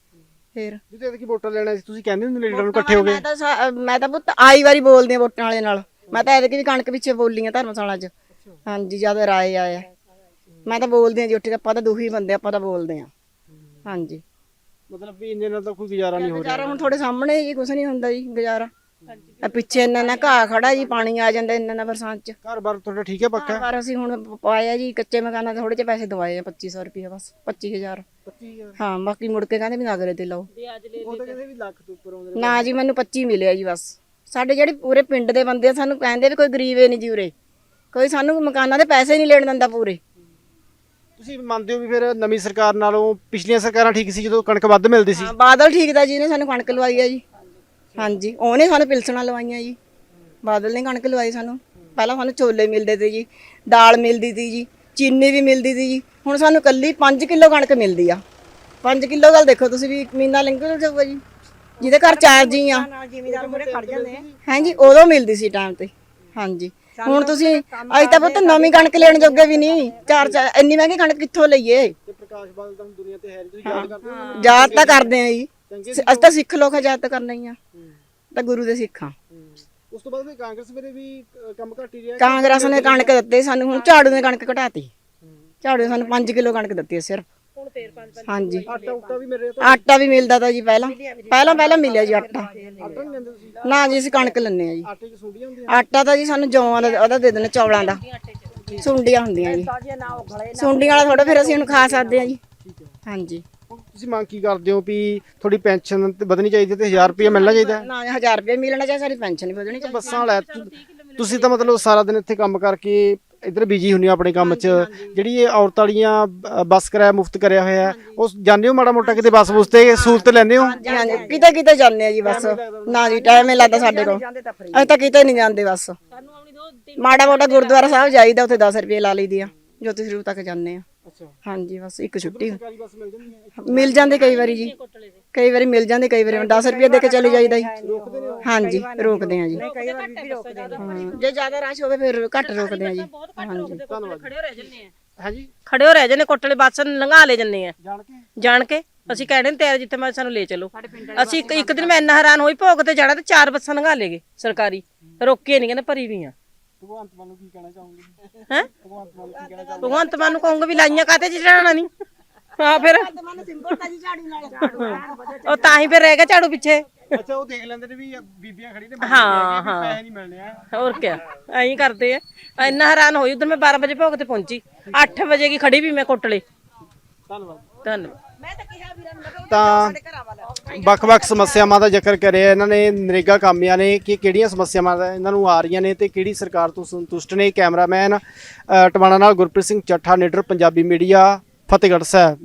ਫਿਰ। ਜਿੱਤੇ ਐਤਕੀ ਵੋਟਾਂ ਲੈਣਾ ਸੀ ਤੁਸੀਂ ਕਹਿੰਦੇ ਹੁੰਦੇ ਲੀਡਰਾਂ ਨੂੰ ਇਕੱਠੇ ਹੋ ਗਏ ਮੈਂ ਤਾਂ ਮੈਂ ਤਾਂ ਪੁੱਤ ਆਈ ਵਾਰੀ ਬੋਲਦੀ ਆ ਵੋਟਾਂ ਵਾਲੇ ਨਾਲ। ਮੈਂ ਤਾਂ ਐਤਕੀ ਵੀ ਕਣਕ ਪਿੱਛੇ ਬੋਲੀ ਆ ਧਰਮਸ਼ਾਲਾ 'ਚ। ਹਾਂਜੀ ਜਦ ਰਾਏ ਆਇਆ। ਮੈਂ ਤਾਂ ਬੋਲਦੀ ਆ ਜੀ ਉੱਠ ਕੇ ਆਪਾਂ ਤਾਂ ਦੁਖੀ ਬੰਦੇ ਆਪਾਂ ਤਾਂ ਬੋਲਦੇ ਆ। ਹਾਂਜੀ। ਮਤਲਬ ਵੀ ਇੰਨੇ ਨਾਲ ਤਾਂ ਕੋਈ ਗੁਜ਼ਾਰਾ ਨਹੀਂ ਹੋ ਰਿਹਾ ਗੁਜ਼ਾਰਾ ਹੁਣ ਤੁਹਾਡੇ ਸਾਹਮਣੇ ਜੀ ਕੁਛ ਨਹੀਂ ਹੁੰਦਾ ਜੀ ਗੁਜ਼ਾਰਾ। ਆ ਪਿੱਛੇ ਇੰਨਾ ਨਾ ਘਾਹ ਖੜਾ ਜੀ ਪਾਣੀ ਆ ਜਾਂਦਾ ਇੰਨਾ ਨਾ ਬਰਸਾਤ 'ਚ। ਘਰ-ਬਾਰ ਤੁਹਾਡਾ ਠੀਕ ਹੈ ਪੱਕਾ? ਪਰ ਅਸੀਂ ਹੁਣ ਪਾਇਆ ਜੀ ਕੱਚੇ ਮਕਾਨਾਂ ਦੇ ਥੋੜੇ ਜਿਹੇ ਪੈਸੇ ਦਵਾਏ ਆ 2500 ਰੁਪਏ ਬਸ 25000 25000 ਹਾਂ ਬਾਕੀ ਮੁੜ ਕੇ ਕਹਿੰਦੇ ਵੀ ਨਾਗਰੇ ਤੇ ਲਾਓ। ਉਹ ਤਾਂ ਕਹਿੰਦੇ ਵੀ ਲੱਖ ਤੋਂ ਉੱਪਰ ਆਉਂਦੇ ਨਾ। ਜੀ ਮੈਨੂੰ 25 ਮਿਲਿਆ ਜੀ ਬਸ। ਸਾਡੇ ਜਿਹੜੇ ਪੂਰੇ ਪਿੰਡ ਦੇ ਬੰਦੇ ਆ, ਸਾਨੂੰ ਕਹਿੰਦੇ ਵੀ ਕੋਈ ਗਰੀਬ ਏ ਨਹੀਂ ਜੀ ਉਰੇ। ਕੋਈ ਸਾਨੂੰ ਮਕਾਨਾਂ ਦੇ ਪੈਸੇ ਨਹੀਂ ਲੈਣ ਦਿੰਦਾ ਪੂਰੇ। ਤੁਸੀਂ ਮੰਨਦੇ ਹੋ ਵੀ ਫਿਰ ਨਵੀਂ ਸਰਕਾਰ ਨਾਲੋਂ ਪਿਛਲੀਆਂ ਸਰਕਾਰਾਂ ਠੀਕ ਸੀ ਜਦੋਂ ਕਣਕ ਵੱਧ ਮਿਲਦੀ ਸੀ? ਹਾਂ, ਬਾਦਲ ਠੀਕ ਦਾ ਜੀ ਨੇ ਸਾਨੂੰ ਕਣਕ ਲਵਾਈ ਆ ਜੀ। ਹਾਂਜੀ ਉਹਨੇ ਸਾਨੂੰ ਪਿਲਸਣਾ ਲਵਾਈਆਂ ਜੀ। ਬਾਦਲ ਨੇ ਕਣਕ ਲਵਾਈ ਸਾਨੂੰ। ਪਹਿਲਾਂ ਸਾਨੂੰ ਛੋਲੇ ਮਿਲਦੇ ਤੇ ਜੀ ਦਾਲ ਮਿਲਦੀ ਸੀ ਜੀ ਚੀਨੀ ਵੀ ਮਿਲਦੀ ਸੀ ਜੀ। ਹੁਣ ਸਾਨੂੰ ਕੱਲੀ 5 ਕਿਲੋ ਕਣਕ ਮਿਲਦੀ ਆ। 5 ਕਿਲੋ ਗੱਲ ਦੇਖੋ ਤੁਸੀਂ ਵੀ ਇੱਕ ਮਹੀਨਾ ਲੰਘ ਜਾਊਗਾ ਜੀ। ਜਿਹਦੇ ਘਰ ਚਾਰ ਜੀ ਆ। ਜ਼ਿਮੀਦਾਰ ਮੂਰੇ ਖੜ ਜਾਂਦੇ ਆ। ਹਾਂਜੀ ਉਦੋਂ ਮਿਲਦੀ ਸੀ ਟਾਈਮ ਤੇ। ਹਾਂਜੀ। ਹੁਣ ਤੁਸੀਂ ਅੱਜ ਤਾਂ ਪੁੱਤ ਨਵੀਂ ਕਣਕ ਲੈਣ ਜੋਗੇ ਵੀ ਨਹੀਂ। ਚਾਰ ਚਾਰ ਇੰਨੀ ਮਹਿੰਗੀ ਕਣਕ ਕਿੱਥੋਂ ਲਈਏ? ਤੇ ਪ੍ਰਕਾਸ਼ ਬਾਦਲ ਤਾਂ ਹੁਣ ਦੁਨੀਆ ਤੇ ਹੈ ਨਹੀਂ ਤੁਸੀਂ ਯਾਦ ਕਰਦੇ ਹੋ ਯਾਦ ਤਾਂ ਕਰਦੇ ਆ ਜੀ। ਅਸੀਂ ਤਾਂ ਸਿੱਖ ਲੋਕ ਆ ਯਾਦ ਤਾਂ ਕਰਨਾ ਹੀ ਆ। ਤਾਂ ਗੁਰੂ ਦੇ ਸਿੱਖਾਂ। ਉਸ ਤੋਂ ਬਾਅਦ ਫਿਰ ਕਾਂਗਰਸ ਵੇਲੇ ਵੀ ਅ, ਕੰਮ ਘੱਟ ਹੀ ਰਿਹਾ। ਕਾਂਗਰਸ ਨੇ ਕਣਕ ਦਿੱਤੇ ਸਾਨੂੰ ਹੁਣ ਝਾੜੂ ਨੇ ਕਣਕ ਘਟਾਤੀ। ਝਾੜੂ ਨੇ ਸਾਨੂੰ 5 ਕਿਲੋ ਕਣਕ ਦਿੱਤੀ ਹੈ ਸਿਰਫ। ਹਾਂਜੀ। ਆਟਾ ਉਟਾ ਵੀ ਮਿਲ ਰਿਹਾ ਤਾਂ ਆਟਾ ਵੀ ਮਿਲਦਾ ਤਾਂ ਜੀ ਪਹਿਲਾਂ। ਪਹਿਲਾਂ ਪਹਿਲਾਂ ਮਿਲਿਆ ਜੀ ਆਟਾ। ਆਟਾ ਨਹੀਂ ਲੈਂਦੇ ਤੁਸੀਂ? ਨਾ ਜੀ ਅਸੀਂ ਕਣਕ ਲੈਂਦੇ ਆ ਜੀ। ਆਟੇ 'ਚ ਸੁੰਡੀਆਂ ਹੁੰਦੀਆਂ? ਆਟਾ ਤਾਂ ਜੀ ਸਾਨੂੰ ਜੌਆਂ ਦਾ ਉਹਦਾ ਦੇ ਦੇਣਾ ਚੌਲਾਂ ਦਾ। ਸੁੰਡੀਆਂ ਹੁੰਦੀਆਂ ਜੀ। ਸੁੰਡੀਆਂ ਵਾਲਾ ਥੋੜਾ ਫਿਰ ਅਸੀਂ ਹੁਣ ਖਾ ਸਕਦੇ ਆ ਜੀ। ਹਾਂਜੀ। ਤੁਸੀਂ ਮੰਗ ਕੀ ਕਰਦੇ ਹੋ ਵੀ ਥੋੜੀ ਪੈਨਸ਼ਨ ਵਧਣੀ ਚਾਹੀਦੀ ਤੇ 1000 ਰੁਪਏ ਮਿਲਣਾ ਚਾਹੀਦਾ ਹੈ? ਨਾ 1000 ਰੁਪਏ ਮਿਲਣਾ ਚਾਹੀਦਾ ਸਾਡੀ ਪੈਨਸ਼ਨ ਵੀ ਵਧਣੀ ਚਾਹੀਦੀ ਬੱਸਾਂ ਹੈ। ਤੁਸੀਂ ਤਾਂ ਮਤਲਬ ਸਾਰਾ ਦਿਨ ਇੱਥੇ ਕੰਮ ਕਰਕੇ ਇੱਧਰ ਬਿਜ਼ੀ ਹੁੰਦੇ ਹੋ ਆਪਣੇ ਕੰਮ 'ਚ। ਜਿਹੜੀ ਇਹ ਔਰਤਾਂ ਵਾਲੀਆਂ ਬ- ਬੱਸ ਕਿਰਾਇਆ ਮੁਫਤ ਕਰਿਆ ਹੋਇਆ ਹੈ, ਉਹ ਜਾਂਦੇ ਹੋ ਮਾੜਾ ਮੋਟਾ ਕਿਤੇ ਬੱਸ ਬੁਸ ਤੇ ਸਹੂਲਤ ਲੈਂਦੇ ਹੋ? ਹਾਂਜੀ ਕਿਤੇ ਕਿਤੇ ਜਾਂਦੇ ਆ ਜੀ ਬਸ। ਨਾ ਜੀ ਟਾਈਮ ਹੀ ਲੱਗਦਾ ਸਾਡੇ ਕੋਲ। ਅਸੀਂ ਤਾਂ ਕਿਤੇ ਨਹੀਂ ਜਾਂਦੇ ਬਸ। ਮਾੜਾ ਮੋਟਾ ਗੁਰਦੁਆਰਾ ਸਾਹਿਬ ਜਾਈਦਾ ਉੱਥੇ 10 ਰੁਪਏ ਲਾ ਲਈਦੀ ਆ ਜੋਤੀ ਸਰੂਪ ਤੱਕ ਜਾਂਦੇ ਆ। ਹਾਂਜੀ ਬਸ ਇੱਕ ਛੁੱਟੀ। ਮਿਲ ਜਾਂਦੇ ਕਈ ਵਾਰੀ ਜੀ। ਕਈ ਵਾਰੀ ਮਿਲ ਜਾਂਦੇ ਕਈ ਵਾਰੀ 10 ਰੁਪਏ ਦੇ ਕੇ ਚਲੇ ਜਾਈਦਾ ਜੀ। ਹਾਂਜੀ ਰੋਕਦੇ ਆ ਜੀ। ਹਾਂ, ਜੇ ਜ਼ਿਆਦਾ ਰਸ਼ ਹੋਵੇ ਫਿਰ ਘੱਟ ਰੋਕਦੇ ਆ ਜੀ। ਹਾਂਜੀ। ਖੜੇ ਹੋ ਰਹਿ ਜੰਨੇ ਆ। ਹਾਂਜੀ। ਖੜੇ ਹੋ ਰਹਿ ਜੰਨੇ ਕੋਟਲੇ ਬੱਸ ਲੰਘਾ ਲੈ ਜੰਨੇ ਆ। ਜਾਣ ਕੇ? ਜਾਣ ਕੇ? ਅਸੀਂ ਕਹਿਣੇ ਤਿਆਰ ਜਿੱਥੇ ਮੈਂ ਸਾਨੂੰ ਲੈ ਚਲੋ। ਅਸੀਂ ਇੱਕ ਇੱਕ ਦਿਨ ਮੈਂ ਇੰਨਾ ਹੈਰਾਨ ਹੋਈ ਭੋਗ ਤੇ ਜਾਣਾ ਤੇ ਚਾਰ ਬੱਸਾਂ ਲੰਘਾ ਲੇਗੇ ਸਰਕਾਰੀ। ਰੋਕੇ ਨਹੀਂ ਕਹਿੰਦੇ ਭਰੀ ਵੀ ਆ। ਭਗਵੰਤ ਮਾਨ ਨੂੰ ਕੀ ਕਹਿਣਾ ਚਾਹੋਗੇ? ਹੈ? ਭਗਵੰਤ ਮਾਨ ਨੂੰ ਕੀ ਕਹਿਣਾ ਚਾਹੋਗੇ? ਭਗਵੰਤ ਮਾਨ ਨੂੰ ਕਹੂੰਗਾ ਵੀ ਲਾਈਆਂ ਕਾਤੇ ਚ ਚੜਾਣਾ ਨਹੀਂ ਹਾਂ ਫਿਰ? ਉਹ ਤਾਂ ਹੀ ਫਿਰ ਰਹਿ ਗਿਆ ਝਾੜੂ ਪਿੱਛੇ। ਅੱਛਾ ਉਹ ਦੇਖ ਲੈਂਦੇ ਨੇ ਵੀ ਬੀਬੀਆਂ ਖੜੀ ਨੇ ਹਾਂ ਹਾਂ। ਪੈਸੇ ਨਹੀਂ ਮਿਲਣੇ ਆ। ਹੋਰ ਕੀ ਐਂ ਕਰਦੇ ਆ। ਇੰਨਾ ਹੈਰਾਨ ਹੋਈ ਉਧਰ ਮੈਂ 12 ਵਜੇ ਭੋਗ ਤੇ ਪਹੁੰਚੀ। 8 ਵਜੇ ਕੀ ਖੜੀ ਵੀ ਮੈਂ ਕੋਟਲੇ। ਧੰਨਵਾਦ। ਧੰਨਵਾਦ। ਤਾਂ ਵੱਖ-ਵੱਖ ਸਮੱਸਿਆਵਾਂ ਦਾ ਜ਼ਿਕਰ ਕਰਿਆ ਇਹਨਾਂ ਨੇ ਨਰੇਗਾ ਕਾਮਿਆਂ ਨੇ ਕਿ ਕਿਹੜੀਆਂ ਸਮੱਸਿਆਵਾਂ ਦਾ ਇਹਨਾਂ ਨੂੰ ਆ ਰਹੀਆਂ ਨੇ ਤੇ ਕਿਹੜੀ ਸਰਕਾਰ ਤੋਂ ਸੰਤੁਸ਼ਟ ਨੇ ਕੈਮਰਾਮੈਨ ਟਵਾਣਾ ਨਾਲ ਗੁਰਪ੍ਰੀਤ ਸਿੰਘ ਚੱਠਾ ਨੀਡਰ ਪੰਜਾਬੀ ਮੀਡੀਆ ਫਤਿਹਗੜ੍ਹ ਸਾਹਿਬ।